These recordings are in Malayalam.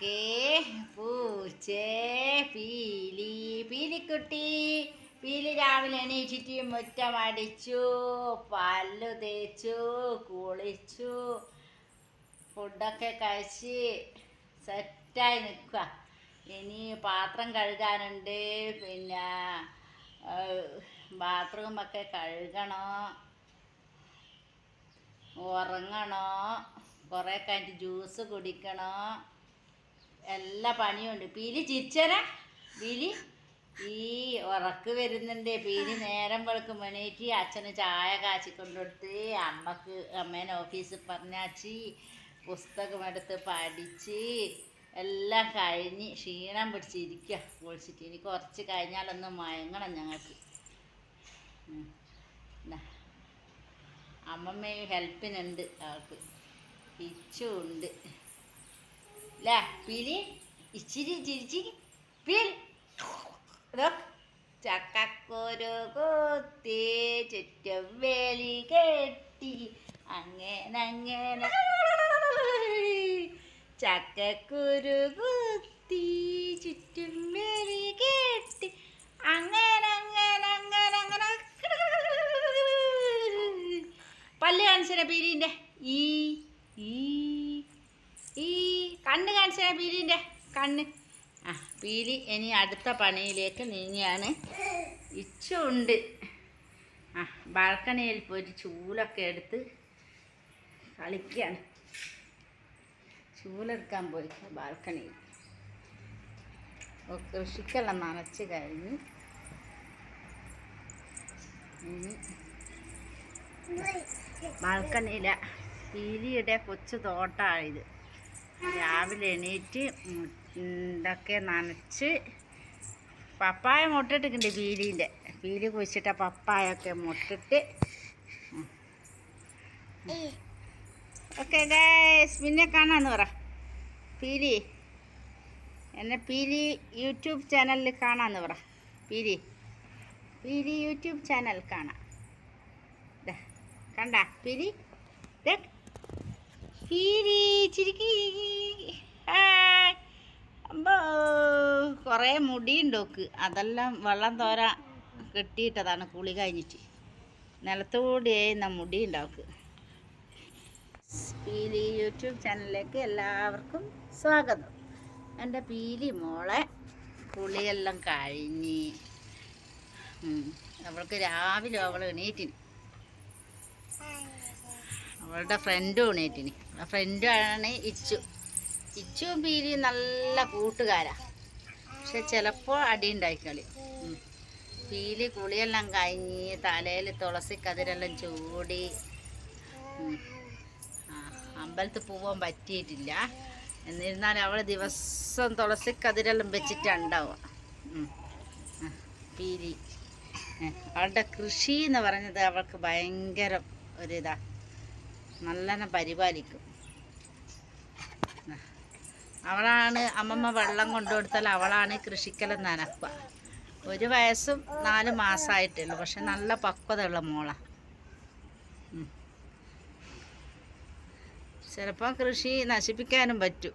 കാക്കേ പൂച്ചേ പീലി പീലിക്കുട്ടി. പീലി രാവിലെ എണീച്ചിട്ട് മുറ്റം അടിച്ചു പല്ലു തേച്ചു കുളിച്ചു. ഫുഡൊക്കെ കഴിച്ച് സെറ്റായി നിൽക്കുക ഇനി പാത്രം കഴുകാനുണ്ട് പിന്നെ ബാത്റൂമൊക്കെ കഴുകണോ? ഉറങ്ങണോ? കുറേ കഴിഞ്ഞിട്ട് ജ്യൂസ് കുടിക്കണോ? എല്ലാ പണിയുണ്ട് പീലി ചിരിച്ചരാ. പീലി ഈ ഉറക്ക് വരുന്നുണ്ട്. പീലി നേരം വെളുക്കും എണീറ്റ് അച്ഛന് ചായ കാച്ചി കൊണ്ടുകൊടുത്ത് അമ്മയ്ക്ക് അമ്മേനെ ഓഫീസിൽ പറഞ്ഞാച്ചി പുസ്തകമെടുത്ത് പഠിച്ച് എല്ലാം കഴിഞ്ഞ് ക്ഷീണം പിടിച്ചിരിക്കുക കുളിച്ചിട്ട്. ഇനി കുറച്ച് കഴിഞ്ഞാലൊന്ന് മയങ്ങണം ഞങ്ങൾക്ക്. അമ്മമ്മയും ഹെൽപ്പിനുണ്ട് അവൾക്ക്. പിച്ചും ഉണ്ട്. അല്ലേ പീലി ഇച്ചിരി ചിരിച്ചി പീലി. ചക്കക്കുരു കുത്തി ചുറ്റും വേലി കെട്ടി അങ്ങനെ അങ്ങനെ ചക്കക്കുരു കുത്തി ചുറ്റും വേലി കെട്ടി. അങ്ങനെ അങ്ങനെ അങ്ങനെ അങ്ങനെ പല്ല് കാണിച്ചേ പീലിന്റെ. ഈ ഈ കണ്ണ് കാണിച്ചേ പീലിന്റെ കണ്ണ്. ആ പീലി ഇനി അടുത്ത പണിയിലേക്ക് നീങ്ങിയാണ്. ഇച്ചുണ്ട്. ആ ബാൽക്കണിയിൽ പോയിട്ട് ചൂലൊക്കെ എടുത്ത് കളിക്കുകയാണ് ചൂലെടുക്കാൻ പോയി ബാൽക്കണിയിൽ. കൃഷിക്കെല്ലാം നനച്ച് കഴിഞ്ഞ് ബാൽക്കണിയിലെ ബാൽക്കണിയില പീലിയുടെ കൊച്ചു തോട്ടമാണിത് രാവിലെ എണീറ്റ് ഇതൊക്കെ നനച്ച് പപ്പായ മുട്ടിട്ടിട്ടുണ്ട് പീലിന്റെ. പീലി കുഴിച്ചിട്ട പപ്പായൊക്കെ മുട്ടിട്ട് ഓക്കെ പിന്നെ കാണാന്ന് പറ. പീലി എന്നെ പീലി യൂട്യൂബ് ചാനലിൽ കാണാന്ന് പറ. പീലി പീലി യൂട്യൂബ് ചാനൽ കാണാം. കണ്ട പീലി? പീലി ചിരിക്കി കുറേ മുടിയുണ്ടോക്ക് അതെല്ലാം വെള്ളം തോര കെട്ടിയിട്ടതാണ് കുളി കഴിഞ്ഞിട്ട്. നിലത്തുകൂടി ആയിരുന്ന മുടി ഉണ്ടാവക്ക് പീലി യൂട്യൂബ് ചാനലിലേക്ക് എല്ലാവർക്കും സ്വാഗതം. എന്റെ പീലി മോളെ കുളിയെല്ലാം കഴിഞ്ഞ്. അവൾക്ക് രാവിലെ അവൾ എണീറ്റിന്. അവളുടെ ഫ്രണ്ടും എണീറ്റിന്. ഫ്രണ്ടാണ് ഇച്ചു. ഇച്ചും പീലിയും നല്ല കൂട്ടുകാരാ. പക്ഷെ ചിലപ്പോൾ അടി ഉണ്ടായിക്കളി. പീലി കുളിയെല്ലാം കഴിഞ്ഞ് തലയിൽ തുളസി കതിരെല്ലാം ചൂടി. അമ്പലത്ത് പോവാൻ പറ്റിയിട്ടില്ല. എന്നിരുന്നാൽ അവൾ ദിവസം തുളസി കതിരെല്ലാം വെച്ചിട്ടുണ്ടാവുക പീലി അവളുടെ കൃഷി എന്ന് പറഞ്ഞത് അവൾക്ക് ഭയങ്കര ഒരിതാ നല്ലോണം പരിപാലിക്കും. അവളാണ് അമ്മമ്മ വെള്ളം കൊണ്ടുകൊടുത്താൽ അവളാണ് കൃഷിക്കെല്ലാം നനക്കുക ഒരു വയസ്സും നാല് മാസമായിട്ടുള്ളൂ പക്ഷെ നല്ല പക്വതയുള്ള മോളാണ് ചിലപ്പോൾ കൃഷി നശിപ്പിക്കാനും പറ്റും.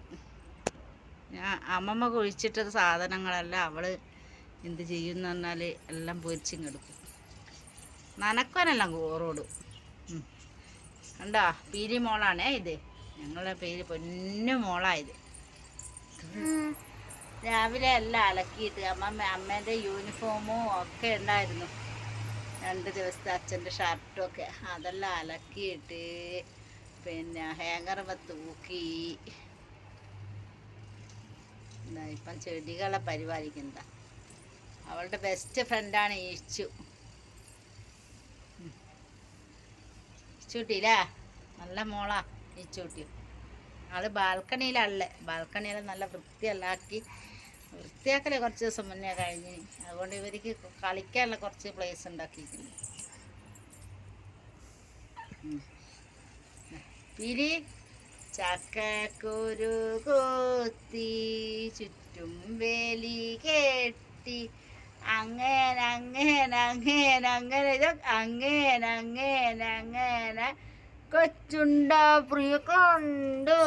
ഞാൻ അമ്മമ്മ കുഴിച്ചിട്ട സാധനങ്ങളെല്ലാം അവൾ എന്ത് ചെയ്യുമെന്ന് പറഞ്ഞാൽ എല്ലാം പൊരിച്ചിങ്ങെടുക്കും നനക്കാനെല്ലാം കോറോടും. കണ്ടോ പീലി മോളാണേ ഇത്. ഞങ്ങളെ പേര് പൊന്നു മോളായത് രാവിലെ എല്ലാം അലക്കിയിട്ട് അമ്മ അമ്മേന്റെ യൂണിഫോമും ഒക്കെ ഉണ്ടായിരുന്നു. രണ്ട് ദിവസത്തെ അച്ഛന്റെ ഷർട്ടും ഒക്കെ. അതെല്ലാം അലക്കിയിട്ട് പിന്നെ ഹാങ്ങറുമ്പ തൂക്കി. ഇപ്പം ചെടികളെ പരിപാലിക്കുന്നതാണ് അവളുടെ ബെസ്റ്റ് ഫ്രണ്ടാണ് ഈച്ചു. ഇച്ചൂട്ടിയില്ലേ നല്ല മോളാ ഈച്ചൂട്ടി. ആൾ ബാൽക്കണിയിലല്ലേ ബാൽക്കണിയിൽ നല്ല വൃത്തിയല്ലാക്കി വൃത്തിയാക്കലേ കുറച്ച് ദിവസം മുന്നേ കഴിഞ്ഞ്. അതുകൊണ്ട് ഇവർക്ക് കളിക്കാനുള്ള കുറച്ച് പ്ലേസ് ഉണ്ടാക്കിയിട്ടുണ്ട്. പിരി ചക്കക്കുരു കോത്തി ചുറ്റും വേലി കെട്ടി അങ്ങനെ അങ്ങനെ അങ്ങനെ അങ്ങനെ അങ്ങനെ അങ്ങനെ അങ്ങനെ. കൊച്ചുണ്ട പ്രിയ കണ്ടു